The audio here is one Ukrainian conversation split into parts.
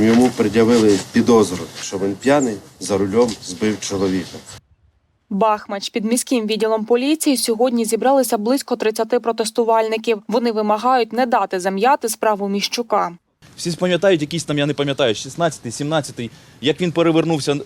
Йому пред'явили підозру, що він п'яний за рулем збив чоловіка. Бахмач під міським відділом поліції сьогодні зібралися близько 30 протестувальників. Вони вимагають не дати зам'яти справу Міщука. Всі пам'ятають якийсь там, я не пам'ятаю, 16-й, 17-й, як він перевернувся е,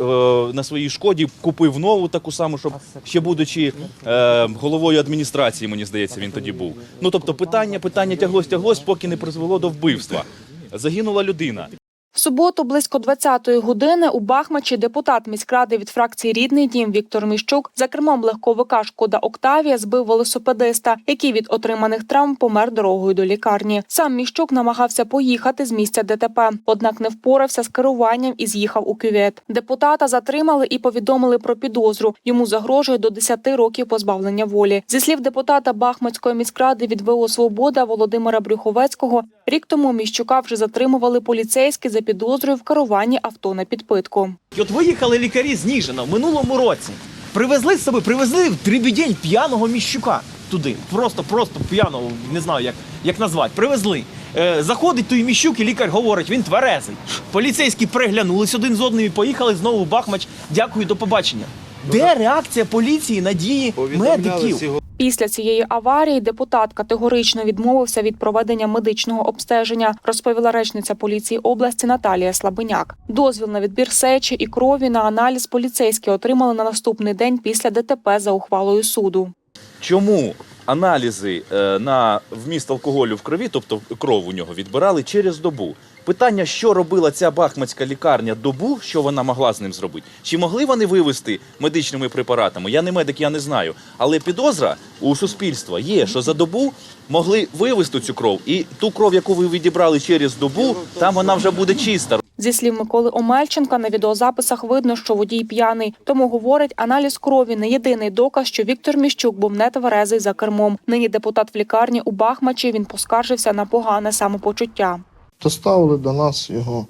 на своїй шкоді, купив нову таку саму, щоб ще будучи е, головою адміністрації, мені здається, він тоді був. Ну тобто питання, питання тяглось, тяглось, поки не призвело до вбивства. Загинула людина. В суботу близько 20-ї години у Бахмачі депутат міськради від фракції Рідний дім Віктор Міщук за кермом легковика Шкода Октавія збив велосипедиста, який від отриманих травм помер дорогою до лікарні. Сам Міщук намагався поїхати з місця ДТП, однак не впорався з керуванням і з'їхав у кювет. Депутата затримали і повідомили про підозру. Йому загрожує до 10 років позбавлення волі. Зі слів депутата Бахмацької міськради від ВО Свобода Володимира Брюховецького, рік тому Міщука вже затримували поліцейські за підозрою в керуванні авто на підпитку. От виїхали лікарі з Ніжина в минулому році. Привезли з собою, привезли в Трибідень п'яного міщука туди. Просто, просто п'яного, не знаю, як, як назвати. Привезли. Е, заходить той міщук, і лікар говорить, він тверезий. Поліцейські приглянулись один з одним і поїхали знову в Бахмач. Дякую, до побачення. Де реакція поліції на дії медиків? Після цієї аварії депутат категорично відмовився від проведення медичного обстеження, розповіла речниця поліції області Наталія Слабеняк. Дозвіл на відбір сечі і крові на аналіз поліцейські отримали на наступний день після ДТП за ухвалою суду. Чому аналізи е, на вміст алкоголю в крові, тобто кров у нього, відбирали через добу? Питання, що робила ця бахмацька лікарня добу, що вона могла з ним зробити? Чи могли вони вивести медичними препаратами? Я не медик, я не знаю. Але підозра у суспільства є, що за добу могли вивести цю кров, і ту кров, яку ви відібрали через добу, там вона вже буде чиста. Зі слів Миколи Омельченка, на відеозаписах видно, що водій п'яний. Тому говорить, аналіз крові не єдиний доказ, що Віктор Міщук був не тверезий за кермом. Нині депутат в лікарні у Бахмачі. Він поскаржився на погане самопочуття. Доставили до нас його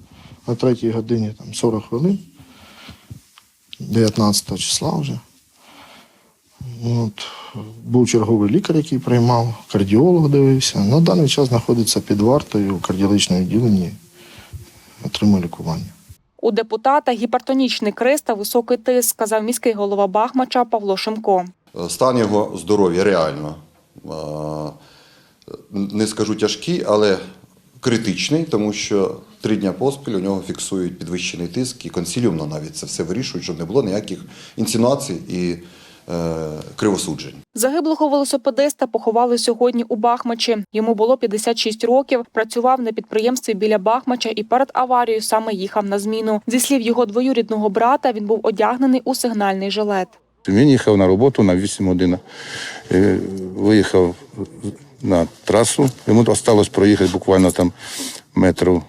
на третій годині там 40 хвилин, 19 числа вже. От, був черговий лікар, який приймав, кардіолог дивився. На даний час знаходиться під вартою у кардіологічному відділенні, отримує лікування. У депутата гіпертонічний криз та високий тиск, сказав міський голова Бахмача Павло Шимко. Стан його здоров'я реально, не скажу тяжкий, але критичний, тому що три дня поспіль у нього фіксують підвищений тиск і консіліумно навіть це все вирішують, щоб не було ніяких інсинуацій і е, кривосуджень. Загиблого велосипедиста поховали сьогодні у Бахмачі. Йому було 56 років. Працював на підприємстві біля Бахмача і перед аварією саме їхав на зміну. Зі слів його двоюрідного брата, він був одягнений у сигнальний жилет. Він їхав на роботу на 8 годин. Е, Виїхав на трасу. Йому залишилось проїхати буквально там метрів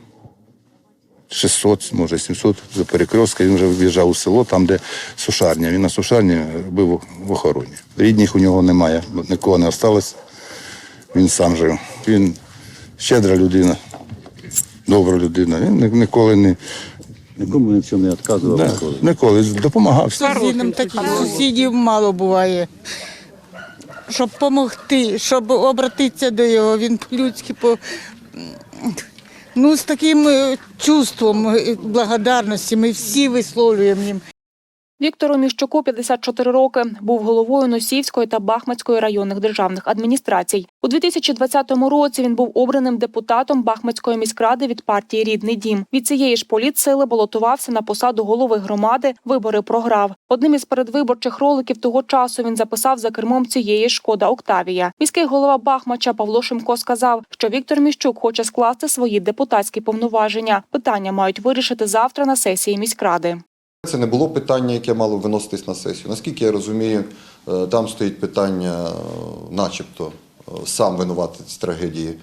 600, може 700 до перекрестка. Він вже в'їжджав у село, там, де сушарня. Він на сушарні робив в охороні. Рідних у нього немає, нікого не залишилось. Він сам жив. Він щедра людина, добра людина. Він ніколи не, Нікому ні в чому не відказував. да, ніколи. ніколи допомагав. Сусідам таких сусідів мало буває. Щоб допомогти, щоб обратитися до його, він по-людськи по. Ну, з таким е, чувством е, благодарності ми всі висловлюємо їм. Віктору Міщуку 54 роки. Був головою Носівської та Бахмацької районних державних адміністрацій. У 2020 році він був обраним депутатом Бахмацької міськради від партії Рідний дім. Від цієї ж політсили балотувався на посаду голови громади. Вибори програв. Одним із передвиборчих роликів того часу він записав за кермом цієї шкода Октавія. Міський голова Бахмача Павло Шимко сказав, що Віктор Міщук хоче скласти свої депутатські повноваження. Питання мають вирішити завтра на сесії міськради. Це не було питання, яке мало виноситись на сесію. Наскільки я розумію, е, там стоїть питання, е, начебто, е, сам винуватець трагедії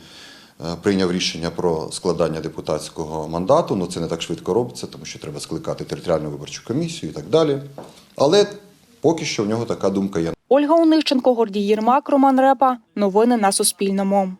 прийняв рішення про складання депутатського мандату. Ну це не так швидко робиться, тому що треба скликати територіальну виборчу комісію і так далі. Але поки що в нього така думка є. Ольга Онищенко, Гордій Єрмак, Роман Репа. Новини на Суспільному.